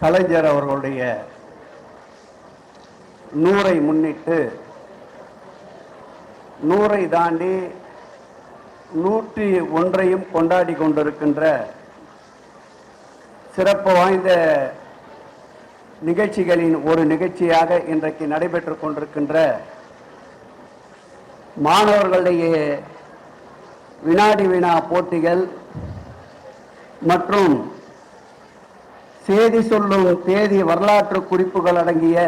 கலைஞர் அவர்களுடைய நூறை முன்னிட்டு நூறை தாண்டி நூற்றி ஒன்றையும் கொண்டாடி கொண்டிருக்கின்ற சிறப்பு வாய்ந்த நிகழ்ச்சிகளின் ஒரு நிகழ்ச்சியாக இன்றைக்கு நடைபெற்று கொண்டிருக்கின்ற மாணவர்களுடைய வினாடி வினா போட்டிகள் மற்றும் செய்தி சொல்லும் தேதி வரலாற்று குறிப்புகள் அடங்கிய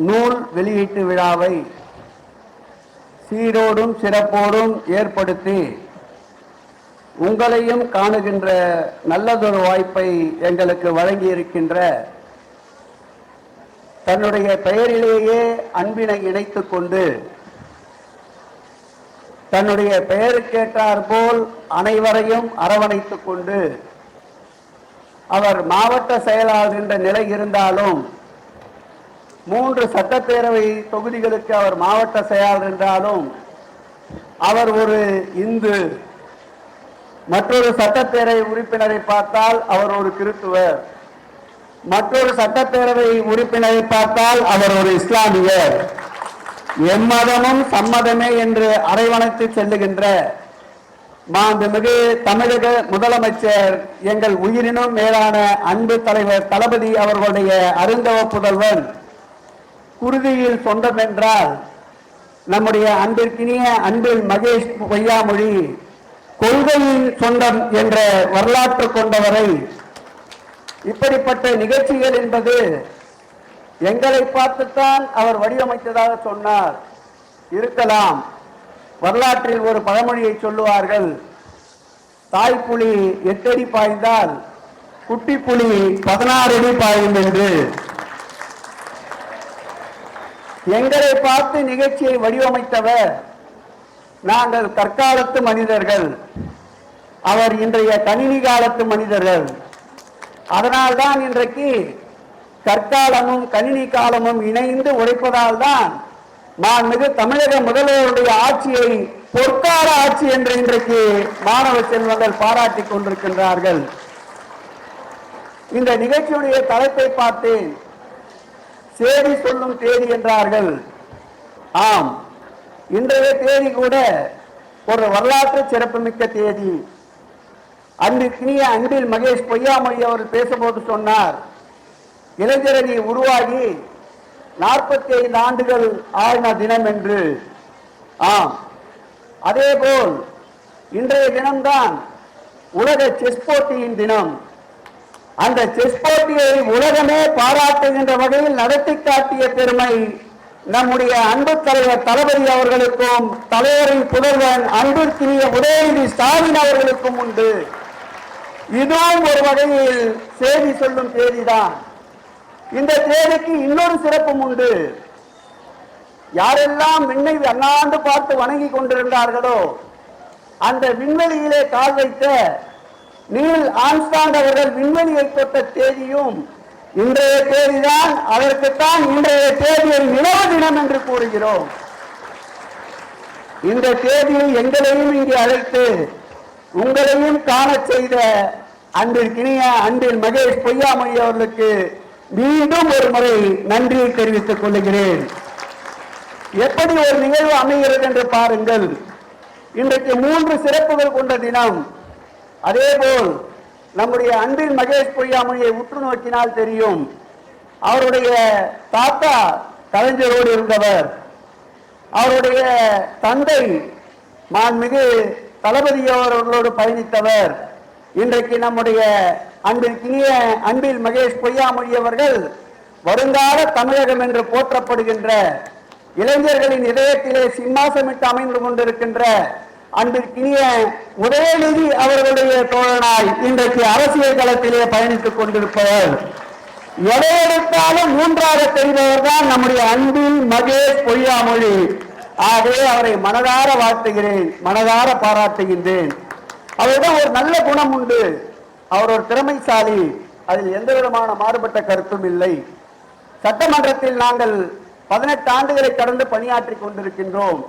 நூல் வெளியீட்டு விழாவை சீரோடும் சிறப்போடும் ஏற்படுத்தி உங்களையும் காணுகின்ற நல்லதொரு வாய்ப்பை எங்களுக்கு வழங்கியிருக்கின்ற தன்னுடைய பெயரிலேயே அன்பினை இணைத்துக் கொண்டு தன்னுடைய பெயருக்கேற்றார் போல் அனைவரையும் அரவணைத்துக் கொண்டு அவர் மாவட்ட செயலாளர் என்ற நிலை இருந்தாலும் மூன்று சட்டப்பேரவை தொகுதிகளுக்கு அவர் மாவட்ட செயலாளர் என்றாலும் அவர் ஒரு இந்து. மற்றொரு சட்டப்பேரவை உறுப்பினரை பார்த்தால் அவர் ஒரு கிறித்துவர். மற்றொரு சட்டப்பேரவை உறுப்பினரை பார்த்தால் அவர் ஒரு இஸ்லாமியர். எம்மதமும் சம்மதமே என்று அரைவணைத்து செல்லுகின்ற மாண்புமிகு தமிழக முதலமைச்சர் எங்கள் உயிரினும் மேலான அன்பு தலைவர் தளபதி அவர்களுடைய அருந்தவ புதல்வன். குருதியில் சொந்தம் என்றால் நம்முடைய அன்பிற்கினிய அன்பில் மகேஷ் பொய்யாமொழி கொள்கையில் சொந்தம் என்ற வரலாற்று கொண்டவரை. இப்படிப்பட்ட நிகழ்ச்சிகள் என்பது எங்களை பார்த்துத்தான் அவர் வடிவமைத்ததாக சொன்னார். இருக்கலாம். வரலாற்றில் ஒரு பழமொழியை சொல்லுவார்கள். தாய்ப்புலி எட்டடி பாய்ந்தால் குட்டி புலி பதினாறு அடி பாயும் என்று எங்களை பார்த்து நிகழ்ச்சியை வடிவமைத்தவர் நாங்கள் தற்காலத்து மனிதர்கள். அவர் இன்றைய கணினி காலத்து மனிதர்கள். அதனால்தான் இன்றைக்கு கற்காலமும் கணினி காலமும் இணைந்து உழைப்பதால் தான் மாண்புமிகு தமிழக முதல்வருடைய ஆட்சியை பொற்கால ஆட்சி என்று இன்றைக்கு மாணவ செல்வங்கள் பாராட்டிக் கொண்டிருக்கின்றார்கள். இந்த நிகழ்ச்சியுடைய தலைப்பை பார்த்தேன். சேதி சொல்லும் தேதி என்றார்கள். ஆம் இன்றைய தேதி கூட ஒரு வரலாற்று சிறப்புமிக்க தேதி. அன்பிற்கினிய அன்பில் மகேஷ் பொய்யாமொழி அவர் பேசும்போது சொன்னார் இளைஞரணி உருவாகி நாற்பத்தி ஐந்து ஆண்டுகள் ஆழ்ந்த தினம் என்று. ஆம். அதேபோல் இன்றைய தினம்தான் உலக செஸ் போட்டியின் தினம். அந்த செஸ் போட்டியை உலகமே பாராட்டுகின்ற வகையில் நடத்தி காட்டிய பெருமை நம்முடைய அன்பு தலைவர் தளபதி அவர்களுக்கும் தலைவரின் புதல்வன் அன்பிற்குரிய உதயநிதி ஸ்டாலின் அவர்களுக்கும் உண்டு. இதுவும் ஒரு வகையில் செய்தி சொல்லும் தேதிதான் இந்த தேதிக்கு இன்னொரு சிறப்பும் உண்டு. யாரெல்லாம் விண்ணை அண்ணாந்து பார்த்து வணங்கி கொண்டிருந்தார்களோ அந்த விண்வெளியிலே கால் வைத்த நீல் ஆன்ஸ்டாண்ட் அவர்கள் விண்வெளியை தொட்ட தேதியும் இன்றைய தேதிதான் அதற்குத்தான் இன்றைய தேதியை நிலவு தினம் என்று கூறுகிறோம். இந்த தேதியில் எங்களையும் இங்கே அழைத்து உங்களையும் காணச் செய்த அன்பிற்கினிய அன்பில் மகேஷ் பொய்யாமொழி அவர்களுக்கு மீண்டும் ஒரு முறை நன்றியை தெரிவித்துக் கொள்கிறேன். எப்படி ஒரு நிகழ்வு அமைகிறது என்று பாருங்கள். இன்றைக்கு மூன்று சிறப்புகள் கொண்ட தினம். அதேபோல் நம்முடைய அன்பின் மகேஷ் பொய்யாமொழியை உற்று நோக்கினால் தெரியும். அவருடைய தாத்தா கலைஞரோடு இருந்தவர். அவருடைய தந்தை மாண்புமிகு தளபதி அவர்களோடு பயணித்தவர். இன்றைக்கு நம்முடைய அன்பிற்கினிய அன்பில் மகேஷ் பொய்யாமொழி அவர்கள் வருங்கால தமிழகம் என்று போற்றப்படுகின்ற இளைஞர்களின் இதயத்திலே சிம்மாசமிட்டு அமைந்து கொண்டிருக்கின்ற அன்பிற்கினிய உதயநிதி அவர்களுடைய தோழனாய் இன்றைக்கு அரசியல் களத்திலே பயணித்துக் கொண்டிருப்பவர். எதை எடுத்தாலும் மூன்றாக தெரிபவர் தான் நம்முடைய அன்பில் மகேஷ் பொய்யாமொழி. ஆகவே அவரை மனதார வாழ்த்துகிறேன் மனதார பாராட்டுகின்றேன். அவரிடம் ஒரு நல்ல குணம் உண்டு. அவர் ஒரு திறமைசாலி. அதில் எந்த விதமான மாறுபட்ட கருத்தும் இல்லை. சட்டமன்றத்தில் நாங்கள் பதினெட்டு ஆண்டுகளை கடந்து பணியாற்றி கொண்டிருக்கின்றோம்.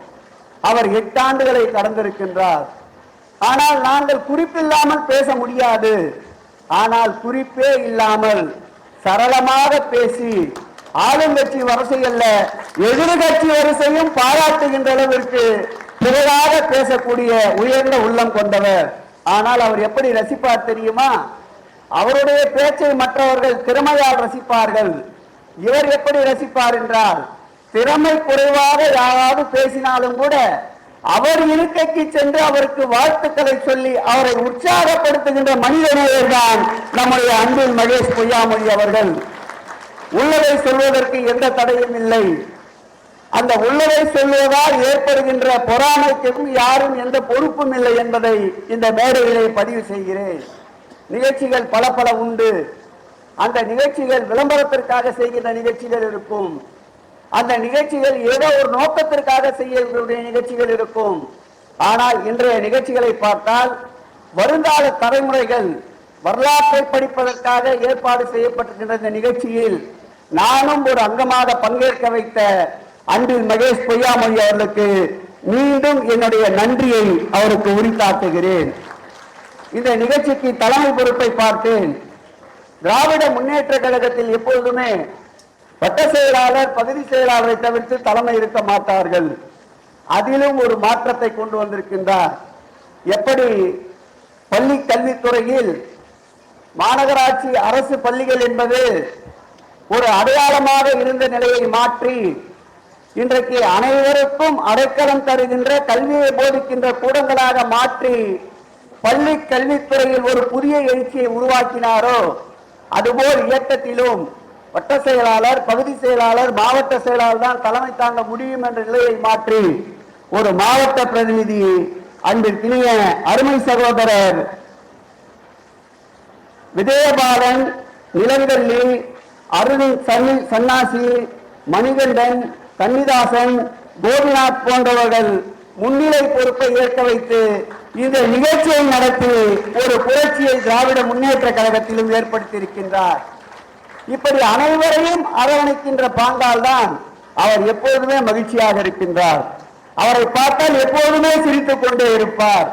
அவர் எட்டு ஆண்டுகளை கடந்திருக்கின்றார். ஆனால் நாங்கள் குறிப்பில்லாமல் பேச முடியாது. ஆனால் குறிப்பே இல்லாமல் சரளமாக பேசி ஆளுங்கட்சி வரிசையல்ல எதிர்கட்சி வரிசையும் பாராட்டுகின்ற அளவிற்கு பிறராக பேசக்கூடிய உயர்ந்த உள்ளம் கொண்டவர். ஆனால் அவர் எப்படி ரசிப்பார் தெரியுமா? அவருடைய பேச்சை மற்றவர்கள் திறமையால் ரசிப்பார்கள். இவர் எப்படி ரசிப்பார் என்றால் திறமை குறைவாக யாராவது பேசினாலும் கூட அவர் இருக்கைக்கு சென்று அவருக்கு வாழ்த்துக்களை சொல்லி அவரை உற்சாகப்படுத்துகின்ற மனிதநேயர் தான் நம்முடைய அன்பில் மகேஷ் பொய்யாமொழி அவர்கள். உள்ளதை சொல்வதற்கு எந்த தடையும் இல்லை. அந்த உள்ளதை சொல்லுவதால் ஏற்படுகின்ற பொறாமைக்கும் யாரும் எந்த பொறுப்பும் இல்லை என்பதை இந்த மேடையிலே பதிவு செய்கிறேன். நிகழ்ச்சிகள் பல பல உண்டு. அந்த நிகழ்ச்சிகள் விளம்பரத்திற்காக செய்கின்ற நிகழ்ச்சிகள் இருக்கும். அந்த நிகழ்ச்சிகள் ஏதோ ஒரு நோக்கத்திற்காக செய்யக்கூடிய நிகழ்ச்சிகள் இருக்கும். ஆனால் இன்றைய நிகழ்ச்சிகளை பார்த்தால் வருங்கால தலைமுறைகள் வரலாற்றை படிப்பதற்காக ஏற்பாடு செய்யப்பட்டிருக்கின்ற இந்த நிகழ்ச்சியில் நானும் ஒரு அங்கமாக பங்கேற்க வைத்த அன்பில் மகேஷ் பொய்யாமொழி அவர்களுக்கு மீண்டும் என்னுடைய நன்றியை அவருக்கு உரித்தாக்குகிறேன் இந்த நிகழ்ச்சிக்கு தலைமை பொறுப்பை பார்த்தேன். திராவிட முன்னேற்ற கழகத்தில் எப்பொழுதுமே வட்ட செயலாளர் பகுதி செயலாளரை தவிர்த்து தலைமை இருக்க மாட்டார்கள். அதிலும் ஒரு மாற்றத்தை கொண்டு வந்திருக்கின்றார். எப்படி? பள்ளி கல்வித்துறையில் மாநகராட்சி அரசு பள்ளிகள் என்பது ஒரு அடையாளமாக இருந்த நிலையை மாற்றி இன்றைக்கு அனைவருக்கும் அடைக்கலம் தருகின்ற கல்வியை போதிக்கின்ற கூடங்களாக மாற்றி பள்ளி கல்வித்துறையில் ஒரு புதிய எழுச்சியை உருவாக்கினாரோ அதுபோல் இயக்கத்திலும் வட்ட செயலாளர் பகுதி செயலாளர் மாவட்ட செயலாளர் தான் தலைமை தாங்க முடியும் என்ற நிலையை மாற்றி ஒரு மாவட்ட பிரதிநிதி அன்பிற்கினிய அருமை சகோதரர் விஜயபாலன் நிலங்கல்லி அருண் சன்னி சன்னாசி மணிகண்டன் கன்னிதாசன் கோபிநாத் போன்றவர்கள் முன்னிலை பொறுப்பை ஏற்க வைத்து இந்த நிகழ்ச்சியை நடத்தி ஒரு புரட்சியை திராவிட முன்னேற்ற கழகத்திலும் ஏற்படுத்தியிருக்கின்றார். இப்படி அனைவரையும் அரவணைக்கின்ற பாங்கால் தான் அவர் எப்போதுமே மகிழ்ச்சியாக இருக்கின்றார். அவரை பார்த்தால் எப்போதுமே சிரித்துக் கொண்டே இருப்பார்.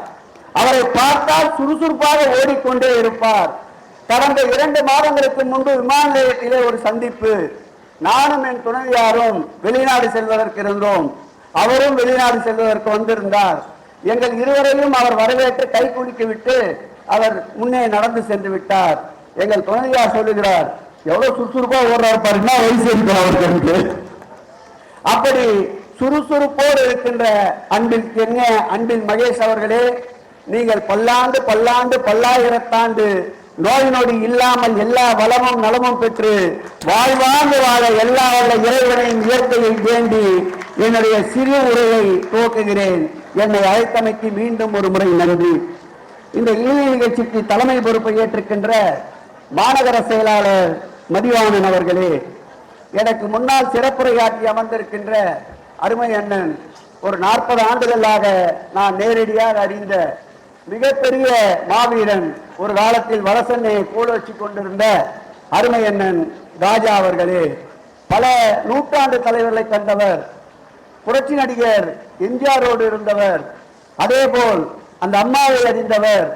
அவரை பார்த்தால் சுறுசுறுப்பாக ஓடிக்கொண்டே இருப்பார். கடந்த இரண்டு மாதங்களுக்கு முன்பு விமான நிலையத்திலே ஒரு சந்திப்பு நானும் என் துணைவியாரும் வெளிநாடு செல்வதற்கு இருந்தோம். அவரும் வெளிநாடு செல்வதற்கு வந்திருந்தார். எங்கள் இருவரையும் அவர் வரவேற்று கை குலுக்கி விட்டு அவர் முன்னே நடந்து சென்று விட்டார். எங்கள் துணைவியார் சொல்லுகிறார் எவ்வளவு சுறுசுறுப்பா ஓடுறாரு பாருன்னா வயசு இருக்கு அவருக்கு அப்படி சுறுசுறுப்போடு இருக்கின்ற அன்பில் என்ன அன்பில் மகேஷ் அவர்களே நீங்கள் பல்லாண்டு பல்லாண்டு பல்லாயிரத்தாண்டு நோய் நொடி இல்லாமல் எல்லா வளமும் நலமும் பெற்று வாழ்வாங்கு வாழ எல்லா வல்ல இறைவனையும் இயற்கையை வேண்டி என்னுடைய சிறு உரையை துவக்குகிறேன். என்னை அழைத்தமைக்கு மீண்டும் ஒரு முறை நன்றி. இந்த இனிய நிகழ்ச்சிக்கு தலைமை பொறுப்பை ஏற்றிருக்கின்ற மாநகர செயலாளர் மதிவாணன் அவர்களே எனக்கு முன்னால் சிறப்புரையாற்றி அமர்ந்திருக்கின்ற அருமை அண்ணன் ஒரு நாற்பது ஆண்டுகளாக நான் நேரடியாக அறிந்த மிகப்பெரிய மாவீரன் ஒரு காலத்தில் வலசென்னையை கூட வச்சு கொண்டிருந்த அருமையண்ணன் ராஜா அவர்களே பல நூற்றாண்டு தலைவர்களை கண்டவர் புரட்சி நடிகர் எம்ஜிஆரோடு இருந்தவர் அதேபோல் அந்த அம்மாவை அறிந்தவர்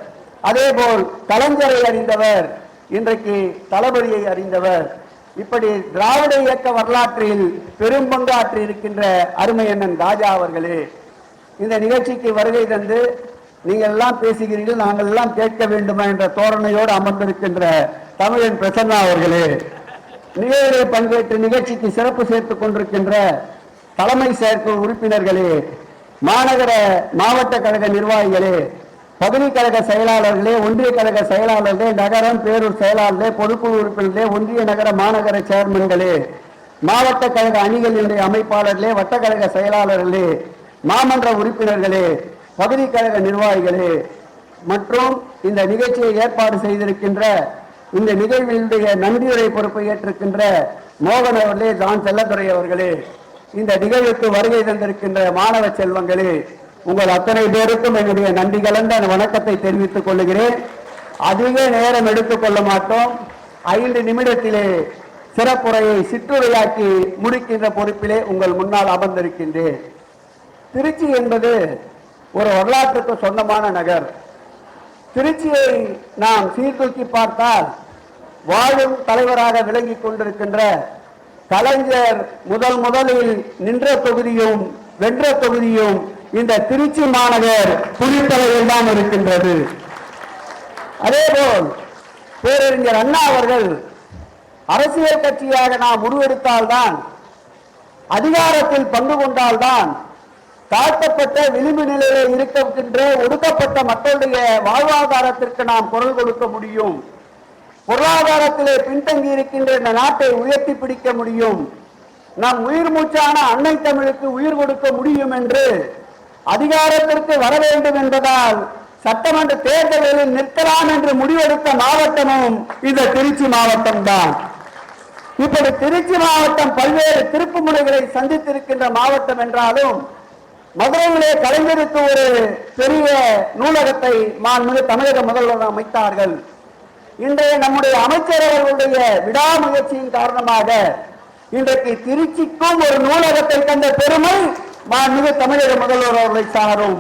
அதேபோல் கலைஞரை அறிந்தவர் இன்றைக்கு தளபதியை அறிந்தவர். இப்படி திராவிட இயக்க வரலாற்றில் பெரும் பங்காற்றி இருக்கின்ற அருமையண்ணன் ராஜா அவர்களே இந்த நிகழ்ச்சிக்கு வருகை தந்து நீங்கள் எல்லாம் பேசுகிறீர்கள் நாங்கள் எல்லாம் கேட்க வேண்டுமா என்ற தோரணையோடு அமர்ந்திருக்கின்ற தமிழன் பிரசன்னா அவர்களே. நிகழ்வில் பங்கேற்று நிகழ்ச்சிக்கு சிறப்பு சேர்த்துக் கொண்டிருக்கின்ற தலைமை செயற்குழு உறுப்பினர்களே மாநகர மாவட்ட கழக நிர்வாகிகளே பகுதி கழக செயலாளர்களே ஒன்றிய கழக செயலாளர்களே நகரம் பேரூர் செயலாளர்களே பொதுக்குழு உறுப்பினர்களே ஒன்றிய நகர மாநகர சேர்மன்களே மாவட்ட கழக அணிகளினுடைய அமைப்பாளர்களே வட்டக்கழக செயலாளர்களே மாமன்ற உறுப்பினர்களே பகுதி கழக நிர்வாகிகளே மற்றும் இந்த நிகழ்ச்சியை ஏற்பாடு செய்திருக்கின்ற இந்த நிகழ்வினுடைய நன்றியுரை பொறுப்பை ஏற்றிருக்கின்ற மோகன் அவர்களே ஜான் செல்லத்துறை அவர்களே இந்த நிகழ்வுக்கு வருகை தந்திருக்கின்ற மாணவ செல்வங்களே உங்கள் அத்தனை பேருக்கும் என்னுடைய நன்றி கலந்த வணக்கத்தை தெரிவித்துக் கொள்கிறேன். அதிக நேரம் எடுத்துக்கொள்ள மாட்டோம். ஐந்து நிமிடத்திலே சிறப்புரையை சிற்றுரையாக்கி முடிக்கின்ற பொறுப்பிலே உங்கள் முன்னால் அமர்ந்திருக்கின்றேன். திருச்சி என்பது ஒரு வரலாற்றுக்கு சொந்தமான நகர். திருச்சியை நாம் சீர்தூக்கி பார்த்தால் வாழும் தலைவராக விளங்கிக் கொண்டிருக்கின்ற கலைஞர் முதல் முதலில் நின்ற தொகுதியும் வென்ற தொகுதியும் இந்த திருச்சி மாநகர் புலித்தலையில் தான் இருக்கின்றது. அதேபோல் பேரறிஞர் அண்ணா அவர்கள் அரசியல் கட்சியாக நாம் உருவெடுத்தால்தான் அதிகாரத்தில் பங்கு கொண்டால்தான் தாழ்த்தப்பட்ட விளிம்பு நிலையில இருக்கின்ற ஒடுக்கப்பட்ட மக்களுடைய வாழ்வாதாரத்திற்கு நாம் குரல் கொடுக்க முடியும். பொருளாதாரத்திலே பின்தங்கி இருக்கின்ற இந்த நாட்டை உயர்த்தி பிடிக்க முடியும். நம் உயிர் மூச்சான அன்னை தமிழுக்கு உயிர் கொடுக்க முடியும் என்று அதிகாரத்திற்கு வர வேண்டும் என்பதால் சட்டமன்ற தேர்தலில் நிற்கலாம் என்று முடிவெடுத்த மாவட்டமும் இந்த திருச்சி மாவட்டம் தான் இப்படி திருச்சி மாவட்டம் பல்வேறு திருப்பு முறைகளை சந்தித்திருக்கின்ற மாவட்டம் என்றாலும் மதுரையிலே கலைஞருக்கு ஒரு பெரிய நூலகத்தை மாண்புமிகு தமிழக முதல்வர் அமைத்தார்கள். இன்றைய நம்முடைய அமைச்சர் அவர்களுடைய விடாமுயற்சியின் காரணமாக இன்றைக்கு திருச்சிக்கும் ஒரு நூலகத்தை தந்த பெருமை மாண்புமிகு தமிழக முதல்வர் அவர்களை சாரும்.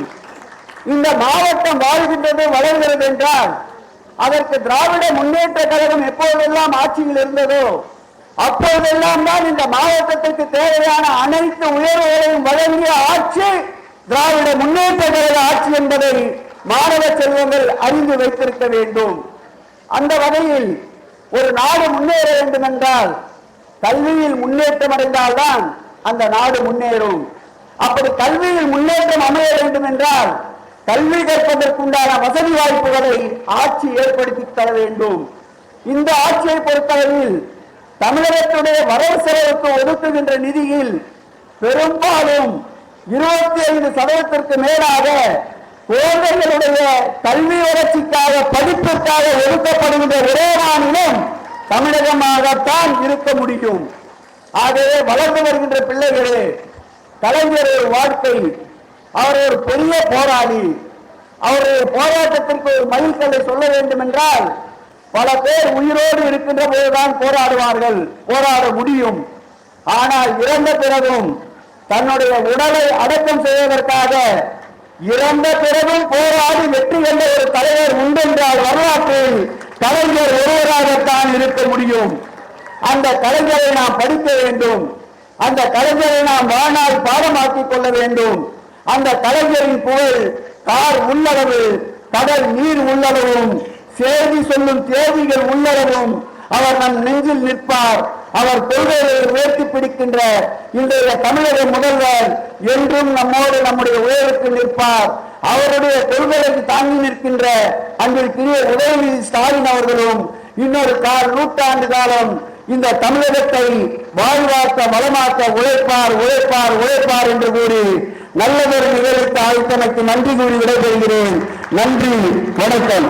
இந்த மாவட்டம் வாழ்கின்றது வளர்கிறது என்றால் அதற்கு திராவிட முன்னேற்ற கழகம் எப்போதெல்லாம் ஆட்சியில் இருந்ததோ அப்போதெல்லாம் தான் இந்த மாவட்டத்திற்கு தேவையான அனைத்து உயர்வுகளையும் வழங்கிய ஆட்சி திராவிட முன்னேற்ற கழக ஆட்சி என்பதை மாணவ செல்வங்கள் அறிந்து வைத்திருக்க வேண்டும். அந்த வகையில் ஒரு நாடு முன்னேற வேண்டும் என்றால் கல்வியில் முன்னேற்றம் அடைந்தால்தான் அந்த நாடு முன்னேறும். அப்படி கல்வியில் முன்னேற்றம் அமைய வேண்டும் என்றால் கல்வி கற்பதற்குண்டான வசதி வாய்ப்புகளை ஆட்சி ஏற்படுத்தி தர வேண்டும். இந்த ஆட்சியை பொறுத்தவரையில் தமிழகத்துடைய வரவு செலவுக்கு ஒதுக்குகின்ற நிதியில் பெரும்பாலும் இருபத்தி ஐந்து சதவீதத்திற்கு மேலாக குழந்தைகளுடைய கல்வி வளர்ச்சிக்காக படிப்பிற்காக ஒதுக்கப்படுகின்ற ஒரே மாநிலம் தமிழகமாகத்தான் இருக்க முடியும். ஆகவே வளர்ந்து வருகின்ற பிள்ளைகளே கலைஞர் ஒரு வாழ்க்கை. அவர் ஒரு பெரிய போராளி. அவருடைய போராட்டத்திற்கு ஒரு மைல்கல்லை சொல்ல வேண்டும் என்றால் பல பேர் உயிரோடு இருக்கின்ற போதுதான் போராடுவார்கள் போராட முடியும். ஆனால் இறந்த பிறகும் தன்னுடைய உடலை அடக்கம் செய்வதற்காக இறந்த பிறகும் போராடி வெற்றி கண்ட ஒரு தலைவர் உண்டென்றால் வரலாற்றில் கலைஞர் ஒருவராகத்தான் இருக்க முடியும். அந்த கலைஞரை நாம் படிக்க வேண்டும். அந்த கலைஞரை நாம் வாழ்நாள் பாடமாக்கிக் கொள்ள வேண்டும். அந்த கலைஞரின் புகழ் கார் உள்ளளவு கடல் நீர் உள்ளளவும் செய்தி சொல்லும் தேதிகள் உள்ளளவும் அவர் நம் நெஞ்சில் நிற்பார். அவர் கொள்கைகளை உயர்த்தி பிடிக்கின்ற இன்றைய தமிழக முதல்வர் என்றும் நம்மோடு நம்முடைய உயர்வுக்கு நிற்பார். அவருடைய கொள்கைகளுக்கு தாங்கி நிற்கின்ற அன்பிற்குரிய உதயநிதி ஸ்டாலின் அவர்களும் இன்னொரு கால் நூற்றாண்டு காலம் இந்த தமிழகத்தை வாழ்வாக்க வளமாக்க உழைப்பார் உழைப்பார் உழைப்பார் என்று கூறி நல்லதொரு நிகழ்வுக்கு ஆழ்த்தமைக்கு நன்றி கூறி விடைபெறுகிறேன். நன்றி வணக்கம்.